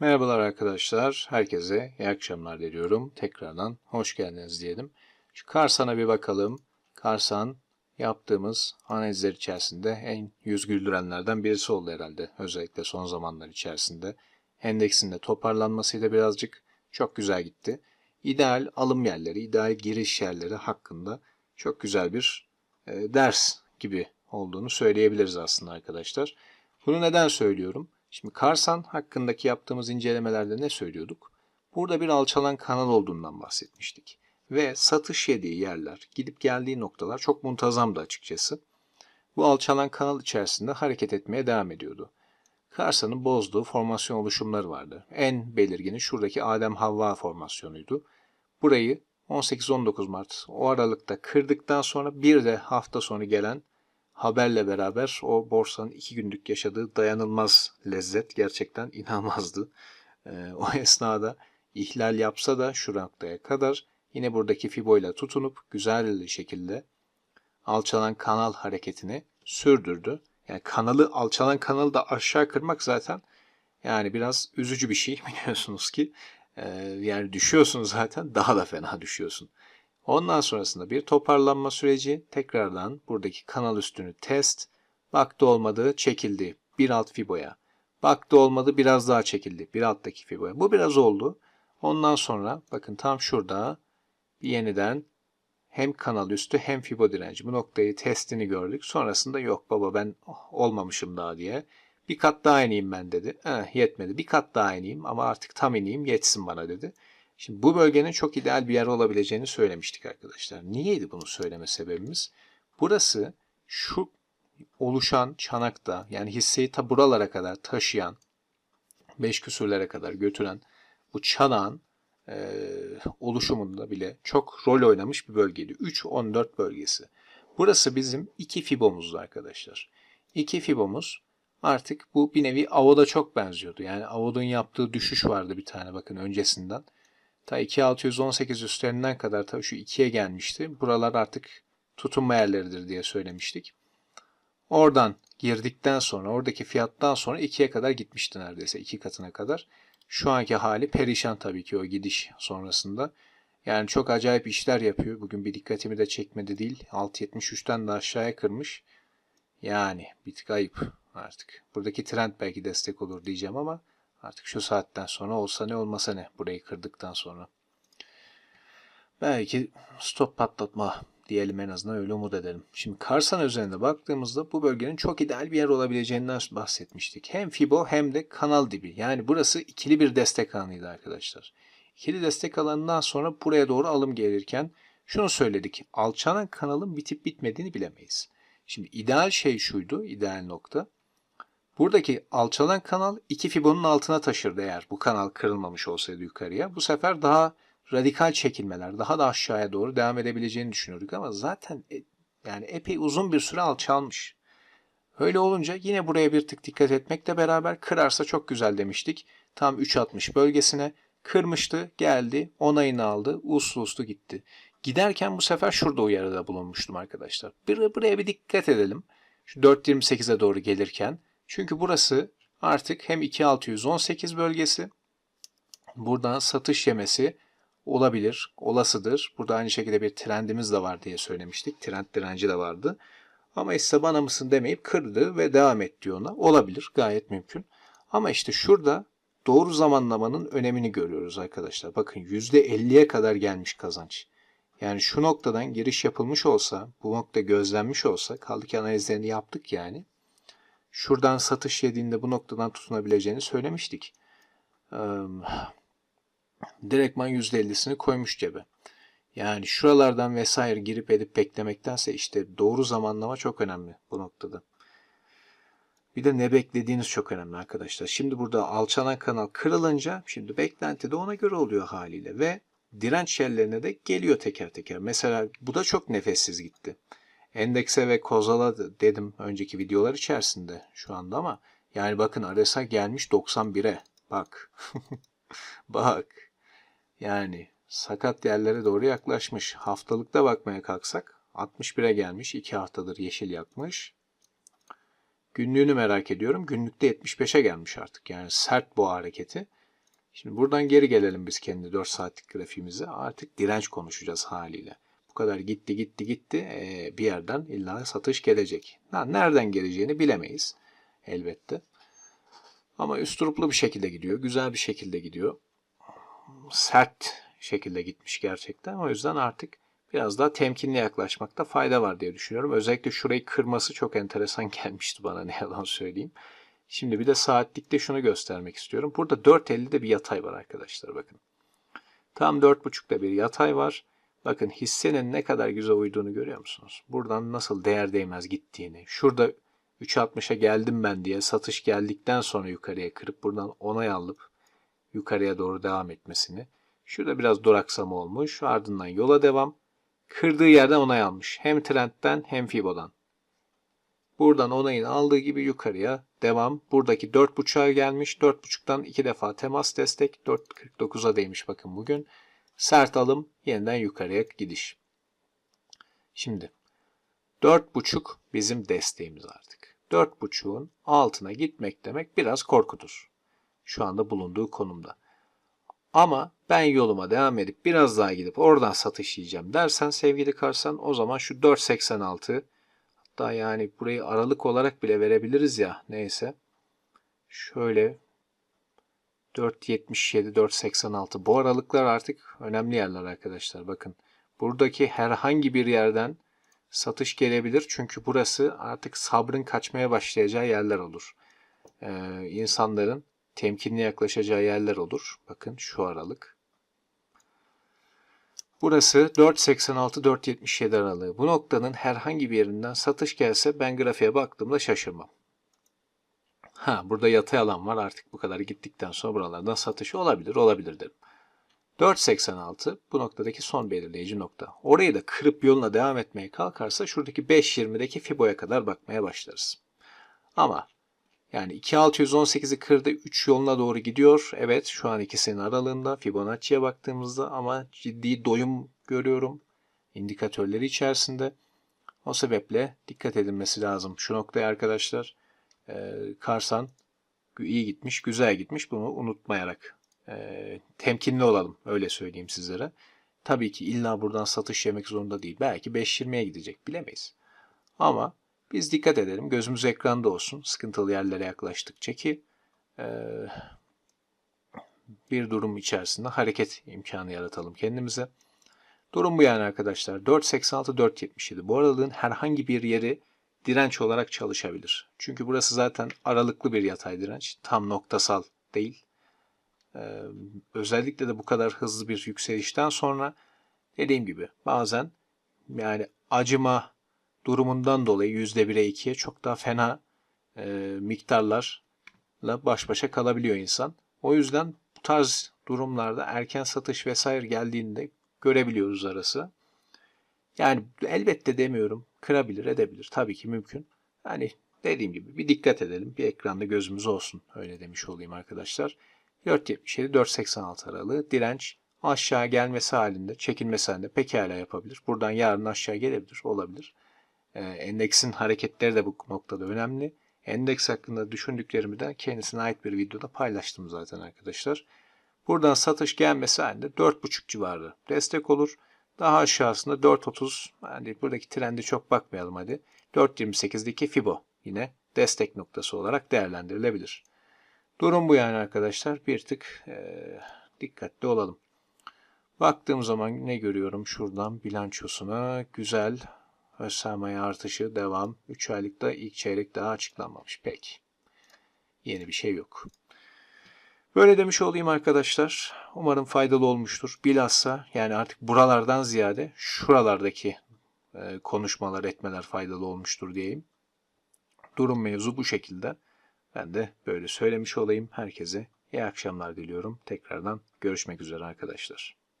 Merhabalar arkadaşlar. Herkese iyi akşamlar diliyorum. Tekrardan hoş geldiniz diyelim. Şu Karsan'a bir bakalım. Karsan yaptığımız analizler içerisinde en yüz güldürenlerden birisi oldu herhalde. Özellikle son zamanlar içerisinde. Endeksin de toparlanmasıyla birazcık çok güzel gitti. İdeal alım yerleri, ideal giriş yerleri hakkında çok güzel bir e, ders gibi olduğunu söyleyebiliriz aslında arkadaşlar. Bunu neden söylüyorum? Şimdi Karsan hakkındaki yaptığımız incelemelerde ne söylüyorduk? Burada bir alçalan kanal olduğundan bahsetmiştik. Ve satış yediği yerler, gidip geldiği noktalar çok muntazamdı açıkçası. Bu alçalan kanal içerisinde hareket etmeye devam ediyordu. Karsan'ın bozduğu formasyon oluşumları vardı. En belirgini şuradaki Adem-Havva formasyonuydu. Burayı 18-19 Mart o aralıkta kırdıktan sonra bir de hafta sonu gelen haberle beraber o borsanın iki günlük yaşadığı dayanılmaz lezzet gerçekten inanılmazdı. Ee, o esnada ihlal yapsa da şu noktaya kadar yine buradaki fibo ile tutunup güzel bir şekilde alçalan kanal hareketini sürdürdü. Yani kanalı alçalan kanalı da aşağı kırmak zaten yani biraz üzücü bir şey biliyorsunuz ki. Ee, yani düşüyorsun zaten daha da fena düşüyorsun. Ondan sonrasında bir toparlanma süreci tekrardan buradaki kanal üstünü test. Baktı olmadı çekildi bir alt fiboya. Baktı olmadı biraz daha çekildi bir alttaki fiboya. Bu biraz oldu. Ondan sonra bakın tam şurada bir yeniden hem kanal üstü hem fibo direnci. Bu noktayı testini gördük. Sonrasında yok baba ben olmamışım daha diye. Bir kat daha ineyim ben dedi. Eh, yetmedi. Bir kat daha ineyim ama artık tam ineyim yetsin bana dedi. Şimdi bu bölgenin çok ideal bir yer olabileceğini söylemiştik arkadaşlar. Niyeydi bunu söyleme sebebimiz? Burası şu oluşan çanakta yani hisseyi ta buralara kadar taşıyan 5 küsürlere kadar götüren bu çanağın e, oluşumunda bile çok rol oynamış bir bölgeydi. 3-14 bölgesi. Burası bizim iki fibomuzdu arkadaşlar. İki fibomuz artık bu bir nevi Avod'a çok benziyordu. Yani Avod'un yaptığı düşüş vardı bir tane bakın öncesinden. Ta 2618 üstlerinden kadar tabii şu 2'ye gelmişti. Buralar artık tutunma yerleridir diye söylemiştik. Oradan girdikten sonra oradaki fiyattan sonra 2'ye kadar gitmişti neredeyse 2 katına kadar. Şu anki hali perişan tabii ki o gidiş sonrasında. Yani çok acayip işler yapıyor. Bugün bir dikkatimi de çekmedi değil. 6.73'ten de aşağıya kırmış. Yani bir tık ayıp artık. Buradaki trend belki destek olur diyeceğim ama Artık şu saatten sonra olsa ne olmasa ne burayı kırdıktan sonra. Belki stop patlatma diyelim en azından öyle umut edelim. Şimdi Karsan üzerinde baktığımızda bu bölgenin çok ideal bir yer olabileceğinden bahsetmiştik. Hem Fibo hem de kanal dibi. Yani burası ikili bir destek alanıydı arkadaşlar. İkili destek alanından sonra buraya doğru alım gelirken şunu söyledik. Alçalan kanalın bitip bitmediğini bilemeyiz. Şimdi ideal şey şuydu, ideal nokta. Buradaki alçalan kanal iki fibonun altına taşırdı eğer bu kanal kırılmamış olsaydı yukarıya. Bu sefer daha radikal çekilmeler, daha da aşağıya doğru devam edebileceğini düşünüyorduk ama zaten e, yani epey uzun bir süre alçalmış. Öyle olunca yine buraya bir tık dikkat etmekle beraber kırarsa çok güzel demiştik. Tam 3.60 bölgesine kırmıştı, geldi, onayını aldı, uslu uslu gitti. Giderken bu sefer şurada uyarıda bulunmuştum arkadaşlar. Buraya bir dikkat edelim. Şu 4.28'e doğru gelirken çünkü burası artık hem 2618 bölgesi buradan satış yemesi olabilir, olasıdır. Burada aynı şekilde bir trendimiz de var diye söylemiştik. Trend direnci de vardı. Ama işte bana mısın demeyip kırdı ve devam et diyor ona. Olabilir, gayet mümkün. Ama işte şurada doğru zamanlamanın önemini görüyoruz arkadaşlar. Bakın %50'ye kadar gelmiş kazanç. Yani şu noktadan giriş yapılmış olsa, bu nokta gözlenmiş olsa, kaldı ki analizlerini yaptık yani şuradan satış yediğinde bu noktadan tutunabileceğini söylemiştik. Ee, direktman %50'sini koymuş cebe. Yani şuralardan vesaire girip edip beklemektense işte doğru zamanlama çok önemli bu noktada. Bir de ne beklediğiniz çok önemli arkadaşlar. Şimdi burada alçalan kanal kırılınca şimdi beklenti de ona göre oluyor haliyle ve direnç yerlerine de geliyor teker teker. Mesela bu da çok nefessiz gitti. Endekse ve kozala dedim önceki videolar içerisinde şu anda ama yani bakın RSI gelmiş 91'e. Bak. Bak. Yani sakat yerlere doğru yaklaşmış. Haftalıkta bakmaya kalksak 61'e gelmiş. 2 haftadır yeşil yakmış. Günlüğünü merak ediyorum. Günlükte 75'e gelmiş artık. Yani sert bu hareketi. Şimdi buradan geri gelelim biz kendi 4 saatlik grafiğimize. Artık direnç konuşacağız haliyle. Kadar gitti gitti gitti ee, bir yerden illa satış gelecek. Ha, nereden geleceğini bilemeyiz elbette. Ama üsturuplu bir şekilde gidiyor. Güzel bir şekilde gidiyor. Sert şekilde gitmiş gerçekten. O yüzden artık biraz daha temkinli yaklaşmakta fayda var diye düşünüyorum. Özellikle şurayı kırması çok enteresan gelmişti bana ne yalan söyleyeyim. Şimdi bir de saatlikte şunu göstermek istiyorum. Burada 4.50'de bir yatay var arkadaşlar bakın. Tam 4.5'da bir yatay var. Bakın hissenin ne kadar güzel uyduğunu görüyor musunuz? Buradan nasıl değer değmez gittiğini. Şurada 3.60'a geldim ben diye satış geldikten sonra yukarıya kırıp buradan onay alıp yukarıya doğru devam etmesini. Şurada biraz duraksama olmuş. Ardından yola devam. Kırdığı yerden onay almış. Hem trendten hem Fibo'dan. Buradan onayını aldığı gibi yukarıya devam. Buradaki 4.5'a gelmiş. 4.5'tan iki defa temas destek. 4.49'a değmiş bakın bugün. Sert alım yeniden yukarıya gidiş. Şimdi 4.5 bizim desteğimiz artık. 4.5'un altına gitmek demek biraz korkutur. Şu anda bulunduğu konumda. Ama ben yoluma devam edip biraz daha gidip oradan satış yiyeceğim dersen sevgili Karsan o zaman şu 4.86 hatta yani burayı aralık olarak bile verebiliriz ya neyse. Şöyle 4.77 4.86 bu aralıklar artık önemli yerler arkadaşlar bakın. Buradaki herhangi bir yerden satış gelebilir. Çünkü burası artık sabrın kaçmaya başlayacağı yerler olur. Ee, insanların temkinli yaklaşacağı yerler olur. Bakın şu aralık. Burası 4.86-4.77 aralığı. Bu noktanın herhangi bir yerinden satış gelse ben grafiğe baktığımda şaşırmam. Ha burada yatay alan var artık bu kadar gittikten sonra buralardan satış olabilir olabilir derim. 4.86 bu noktadaki son belirleyici nokta. Orayı da kırıp yoluna devam etmeye kalkarsa şuradaki 5.20'deki Fibo'ya kadar bakmaya başlarız. Ama yani 2618'i kırdı 3 yoluna doğru gidiyor. Evet şu an ikisinin aralığında Fibonacci'ye baktığımızda ama ciddi doyum görüyorum indikatörleri içerisinde. O sebeple dikkat edilmesi lazım. Şu noktaya arkadaşlar e, Karsan iyi gitmiş, güzel gitmiş bunu unutmayarak e, temkinli olalım öyle söyleyeyim sizlere. Tabii ki illa buradan satış yemek zorunda değil. Belki 5.20'ye gidecek bilemeyiz. Ama biz dikkat edelim. Gözümüz ekranda olsun. Sıkıntılı yerlere yaklaştıkça ki e, bir durum içerisinde hareket imkanı yaratalım kendimize. Durum bu yani arkadaşlar. 4.86-4.77. Bu aralığın herhangi bir yeri direnç olarak çalışabilir. Çünkü burası zaten aralıklı bir yatay direnç. Tam noktasal değil. Ee, özellikle de bu kadar hızlı bir yükselişten sonra dediğim gibi bazen yani acıma durumundan dolayı %1'e 2'ye çok daha fena e, miktarlarla baş başa kalabiliyor insan. O yüzden bu tarz durumlarda erken satış vesaire geldiğinde görebiliyoruz arası. Yani elbette demiyorum kırabilir edebilir tabii ki mümkün. Yani dediğim gibi bir dikkat edelim bir ekranda gözümüz olsun öyle demiş olayım arkadaşlar. 4.77-4.86 aralığı direnç aşağı gelmesi halinde çekilmesi halinde pekala yapabilir. Buradan yarın aşağı gelebilir olabilir. Ee, endeksin hareketleri de bu noktada önemli. Endeks hakkında düşündüklerimi de kendisine ait bir videoda paylaştım zaten arkadaşlar. Buradan satış gelmesi halinde 4.5 civarı destek olur. Daha aşağısında 4.30 yani buradaki trendi çok bakmayalım hadi. 4.28'deki Fibo yine destek noktası olarak değerlendirilebilir. Durum bu yani arkadaşlar. Bir tık e, dikkatli olalım. Baktığım zaman ne görüyorum şuradan bilançosuna güzel öz sermaye artışı devam. 3 aylıkta ilk çeyrek daha açıklanmamış. Peki. Yeni bir şey yok. Böyle demiş olayım arkadaşlar. Umarım faydalı olmuştur. Bilhassa yani artık buralardan ziyade şuralardaki e, konuşmalar etmeler faydalı olmuştur diyeyim. Durum mevzu bu şekilde. Ben de böyle söylemiş olayım. Herkese iyi akşamlar diliyorum. Tekrardan görüşmek üzere arkadaşlar.